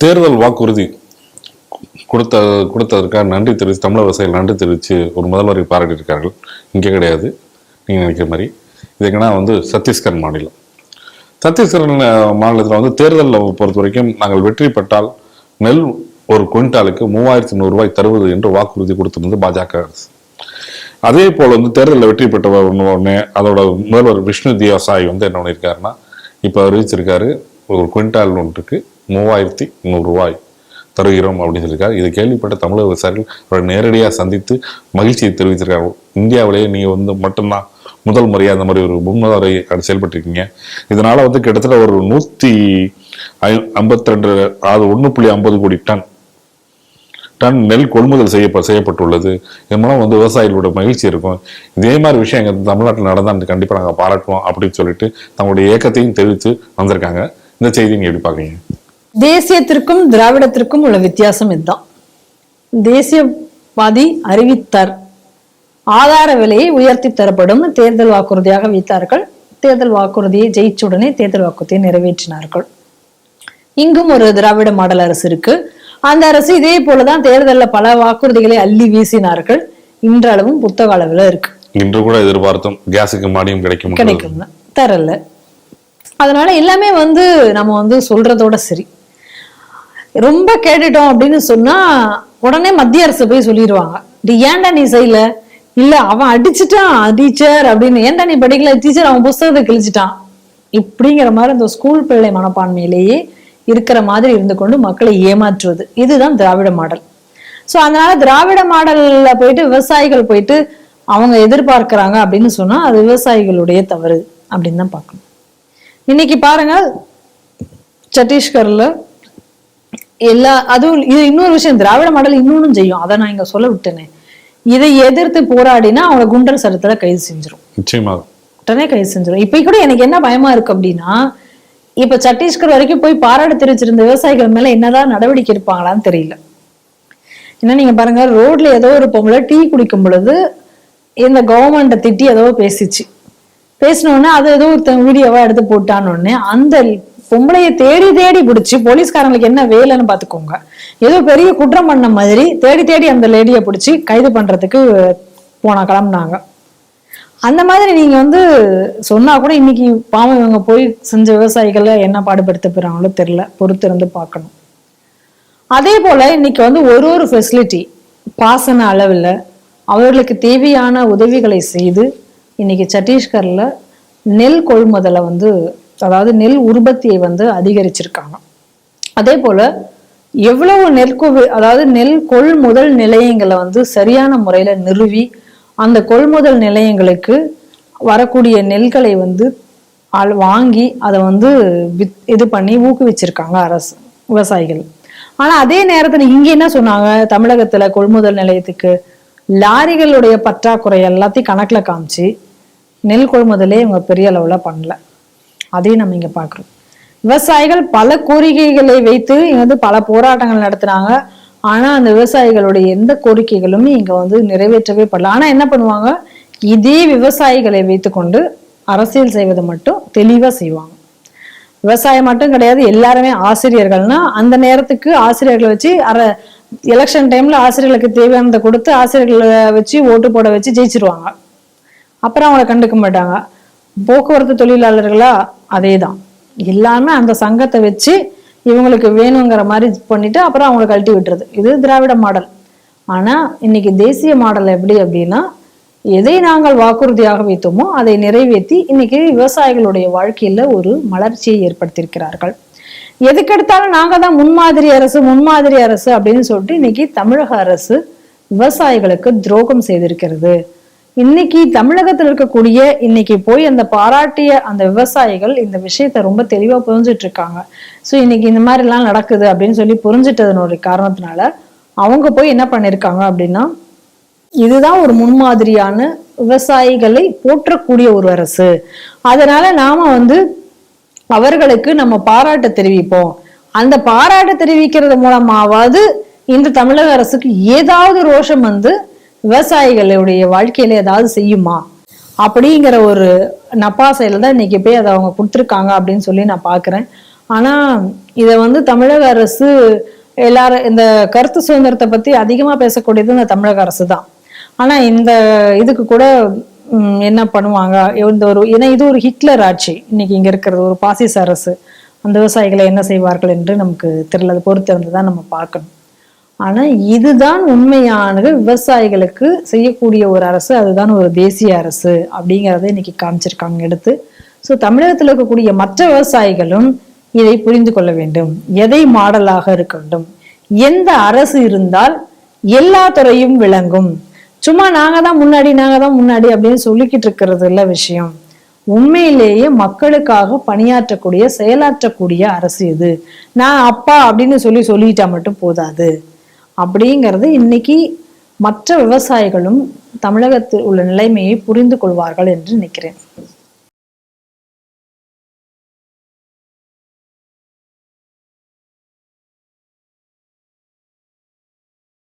தேர்தல் வாக்குறுதி கொடுத்த கொடுத்ததற்காக நன்றி தெரிவித்து தமிழக விவசாயிகள் நன்றி தெரிவித்து ஒரு முதல்வரை பாராட்டியிருக்கார்கள் இங்கே கிடையாது. நீங்கள் நினைக்கிற மாதிரி. இது வந்து சத்தீஸ்கர் மாநிலம். சத்தீஸ்கர் மாநிலத்தில் வந்து தேர்தலில் பொறுத்த வரைக்கும் நாங்கள் வெற்றி பெற்றால் நெல் ஒரு குவிண்டாலுக்கு மூவாயிரத்தி நூறுரூவாய் தருவது என்று வாக்குறுதி கொடுத்திருந்தது பாஜக அரசு. அதே போல் வந்து தேர்தலில் வெற்றி பெற்றவர் உடனே அதோட முதல்வர் விஷ்ணு தியோசாய் வந்து என்ன பண்ணியிருக்காருன்னா இப்போ அறிவிச்சிருக்காரு ஒரு குவிண்டால் ஒன்றுக்கு மூவாயிரத்தி நூறுரூவாய் தருகிறோம் அப்படின்னு சொல்லியிருக்காரு. இதை கேள்விப்பட்ட தமிழக விவசாயிகள் அவரை நேரடியாக சந்தித்து மகிழ்ச்சியை தெரிவித்திருக்காங்க. இந்தியாவிலேயே நீங்கள் வந்து மட்டும்தான் முதல் முறையாக அந்த மாதிரி ஒரு முன்னுரை செயல்பட்டிருக்கீங்க. இதனால் வந்து கிட்டத்தட்ட ஒரு நூற்றி ஐம்பத்தி ரெண்டு அது ஒன்று புள்ளி ஐம்பது கோடி டன் டன் நெல் கொள்முதல் செய்ய செய்யப்பட்டுள்ளது. இதன் மூலம் வந்து விவசாயிகளோட மகிழ்ச்சி இருக்கும். இதே மாதிரி விஷயம் எங்கள் தமிழ்நாட்டில் நடந்தால் கண்டிப்பாக நாங்கள் பாராட்டுவோம் அப்படின்னு சொல்லிட்டு தங்களுடைய இயக்கத்தையும் தெரிவித்து வந்திருக்காங்க. இந்த செய்தி நீங்கள் எப்படி பார்க்குறீங்க? தேசியத்திற்கும் திராவிடத்திற்கும் உள்ள வித்தியாசம் இதுதான். தேசியவாதி அறிவித்தார். ஆதார விலையை உயர்த்தி தரப்படும் தேர்தல் வாக்குறுதியாக வைத்தார்கள். தேர்தல் வாக்குறுதியை ஜெயிச்ச உடனே தேர்தல் வாக்குறுதியை நிறைவேற்றினார்கள். இங்கும் ஒரு திராவிட மாடல் அரசு இருக்கு. அந்த அரசு இதே போலதான் தேர்தலில் பல வாக்குறுதிகளை அள்ளி வீசினார்கள். இன்றளவும் புத்தக அளவில் இருக்கு. இன்று கூட எதிர்பார்த்தோம் கேஸுக்கு மானியம் கிடைக்கும் கிடைக்கும் தரல. அதனால எல்லாமே வந்து நம்ம வந்து சொல்றதோட சரி. ரொம்ப கேட்டுட்டோம் அப்படின்னு சொன்னா உடனே மத்திய அரசு போய் சொல்லிடுவாங்க இது ஏன்டா நீ செய்யல? இல்ல அவன் அடிச்சுட்டான் டீச்சர் அப்படின்னு. ஏன்டா நீ படிக்கல? டீச்சர் அவன் புஸ்தகத்தை கிழிச்சிட்டான். இப்படிங்கிற மாதிரி அந்த ஸ்கூல் பிள்ளை மனப்பான்மையிலேயே இருக்கிற மாதிரி இருந்து கொண்டு மக்களை ஏமாற்றுவது. இதுதான் திராவிட மாடல். சோ அதனால திராவிட மாடல்ல போயிட்டு விவசாயிகள் போயிட்டு அவங்க எதிர்பார்க்கிறாங்க அப்படின்னு சொன்னா அது விவசாயிகளுடைய தவறு அப்படின்னு தான் பார்க்கணும். இன்னைக்கு பாருங்க சத்தீஸ்கர்ல எல்லா அதுவும் இது இன்னொரு விஷயம் திராவிட மாடல் இன்னொன்னும் செய்யும். அதை நான் இங்க சொல்ல விட்டேனே. இதை எதிர்த்து போராடினா அவங்கள குண்டர் சட்டத்துல கைது செஞ்சிரும். நிச்சயமாக உடனே கைது செஞ்சிடும் இப்ப கூட எனக்கு என்ன பயமா இருக்கு அப்படின்னா இப்ப சத்தீஸ்கர் வரைக்கும் போய் பாராட்டு தெரிவிச்சிருந்த விவசாயிகள் மேல என்னதான் நடவடிக்கை எடுப்பாங்களான்னு தெரியல. ஏன்னா நீங்க பாருங்க ரோட்ல ஏதோ ஒரு பொம்பளை டீ குடிக்கும் பொழுது இந்த கவர்மெண்ட்டை திட்டி ஏதோ பேசிச்சு. பேசின உடனே அது ஏதோ ஒருத்தன் வீடியோவா எடுத்து போட்டான்னு உடனே அந்த பொம்பளைய தேடி தேடி பிடிச்சி போலீஸ்காரங்களுக்கு என்ன வேலைன்னு பாத்துக்கோங்க. ஏதோ பெரிய குற்றம் பண்ண மாதிரி தேடி தேடி அந்த லேடியை பிடிச்சி கைது பண்றதுக்கு போனா கிளம்புனாங்க. அந்த மாதிரி நீங்க வந்து சொன்னா கூட இன்னைக்கு பாவம் இவங்க போய் செஞ்ச விவசாயிகளை என்ன பாடுபடுத்த போறாங்களோ தெரியல. பொறுத்து இருந்து பார்க்கணும். அதே போல இன்னைக்கு வந்து ஒரு ஒரு ஃபெசிலிட்டி பாசன அளவில் அவர்களுக்கு தேவையான உதவிகளை செய்து இன்னைக்கு சத்தீஸ்கர்ல நெல் கொள்முதலை வந்து அதாவது நெல் உற்பத்தியை வந்து அதிகரிச்சிருக்காங்க. அதே போல எவ்வளவு நெற்கொவி அதாவது நெல் கொள்முதல் நிலையங்களை வந்து சரியான முறையில நிறுவி அந்த கொள்முதல் நிலையங்களுக்கு வரக்கூடிய நெல்களை வந்து ஆள் வாங்கி அதை வந்து வித் இது பண்ணி ஊக்குவிச்சிருக்காங்க அரசு விவசாயிகள். ஆனா அதே நேரத்துல இங்க என்ன சொன்னாங்க? தமிழகத்துல கொள்முதல் நிலையத்துக்கு லாரிகளுடைய பற்றாக்குறை எல்லாத்தையும் கணக்குல காமிச்சு நெல் கொள்முதலே இவங்க பெரிய அளவுல பண்ணல. அதையும் நம்ம இங்க பாக்குறோம். விவசாயிகள் பல கோரிக்கைகளை வைத்து இங்க வந்து பல போராட்டங்கள் நடத்துனாங்க. ஆனா அந்த விவசாயிகளுடைய எந்த கோரிக்கைகளுமே இங்க வந்து நிறைவேற்றவே படல. ஆனா என்ன பண்ணுவாங்க? இதே விவசாயிகளை வைத்துக்கொண்டு அரசியல் செய்வது மட்டும் தெளிவா செய்வாங்க. விவசாயம் மட்டும் கிடையாது எல்லாருமே ஆசிரியர்கள்னா அந்த நேரத்துக்கு ஆசிரியர்களை வச்சு அர எலெக்ஷன் டைம்ல ஆசிரியர்களுக்கு தேவையானதை கொடுத்து ஆசிரியர்களை வச்சு ஓட்டு போட வச்சு ஜெயிச்சிருவாங்க. அப்புறம் அவங்கள கண்டுக்க மாட்டாங்க. போக்குவரத்து தொழிலாளர்களா அதே தான் எல்லாமே அந்த சங்கத்தை வச்சு இவங்களுக்கு வேணுங்கிற மாதிரி பண்ணிட்டு அப்புறம் அவங்களை கழட்டி விட்டுறது. இது திராவிட மாடல். ஆனா இன்னைக்கு தேசிய மாடல் எப்படி அப்படின்னா எதை நாங்கள் வாக்குறுதியாக வைத்தோமோ அதை நிறைவேற்றி இன்னைக்கு விவசாயிகளுடைய வாழ்க்கையில ஒரு மலர்ச்சியை ஏற்படுத்தியிருக்கிறார்கள். எதுக்கெடுத்தாலும் நாங்கள் தான் முன்மாதிரி அரசு முன்மாதிரி அரசு அப்படின்னு சொல்லிட்டு இன்னைக்கு தமிழக அரசு விவசாயிகளுக்கு துரோகம் செய்திருக்கிறது. இன்னைக்கு தமிழகத்தில் இருக்கக்கூடிய இன்னைக்கு போய் அந்த பாராட்டிய அந்த விவசாயிகள் இந்த விஷயத்த ரொம்ப தெளிவா புரிஞ்சிட்டு இருக்காங்க ஸோ இன்னைக்கு இந்த மாதிரி எல்லாம் நடக்குது அப்படின்னு சொல்லி புரிஞ்சிட்டதனுடைய காரணத்தினால அவங்க போய் என்ன பண்ணிருக்காங்க அப்படின்னா இதுதான் ஒரு முன்மாதிரியான விவசாயிகளை போற்றக்கூடிய ஒரு அரசு. அதனால நாம வந்து அவர்களுக்கு நம்ம பாராட்ட தெரிவிப்போம். அந்த பாராட்ட தெரிவிக்கிறது மூலமாவது இந்த தமிழக அரசுக்கு ஏதாவது ரோஷம் வந்து விவசாயிகளுடைய வாழ்க்கையில ஏதாவது செய்யுமா? அப்படிங்கிற ஒரு நப்பாசையில தான் இன்னைக்கு போய் அதை அவங்க கொடுத்துருக்காங்க அப்படின்னு சொல்லி நான் பாக்குறேன் ஆனா இதை வந்து தமிழக அரசு எல்லாரும் இந்த கருத்து சுதந்திரத்தை பத்தி அதிகமா பேசக்கூடியது இந்த தமிழக அரசு தான். ஆனா இந்த இதுக்கு கூட என்ன பண்ணுவாங்க? இந்த ஒரு ஏன்னா இது ஒரு ஹிட்லர் ஆட்சி. இன்னைக்கு இங்க இருக்கிறது ஒரு பாசிச அரசு. அந்த விவசாயிகளை என்ன செய்வார்கள் என்று நமக்கு தெரியல. அது பொறுத்திருந்து தான் நம்ம பார்க்கணும். ஆனா இதுதான் உண்மையானது. விவசாயிகளுக்கு செய்யக்கூடிய ஒரு அரசு அதுதான் ஒரு தேசிய அரசு அப்படிங்கறத இன்னைக்கு காமிச்சிருக்காங்க எடுத்து. ஸோ தமிழகத்தில் இருக்கக்கூடிய மற்ற விவசாயிகளும் இதை புரிந்து கொள்ள வேண்டும். எதை மாடலாக இருக்க வேண்டும்? எந்த அரசு இருந்தால் எல்லா துறையும் விளங்கும். சும்மா நாங்க தான் முன்னாடி நாங்க தான் முன்னாடி அப்படின்னு சொல்லிக்கிட்டு இருக்கிறது இல்ல விஷயம். உண்மையிலேயே மக்களுக்காக பணியாற்றக்கூடிய செயலாற்றக்கூடிய அரசு இது நான் அப்பா அப்படின்னு சொல்லி சொல்லிட்டா மட்டும் போதாது. அப்படிங்கிறது இன்னைக்கு மற்ற விவசாயிகளும் தமிழகத்தில் உள்ள நிலைமையை புரிந்து கொள்வார்கள் என்று நினைக்கிறேன்.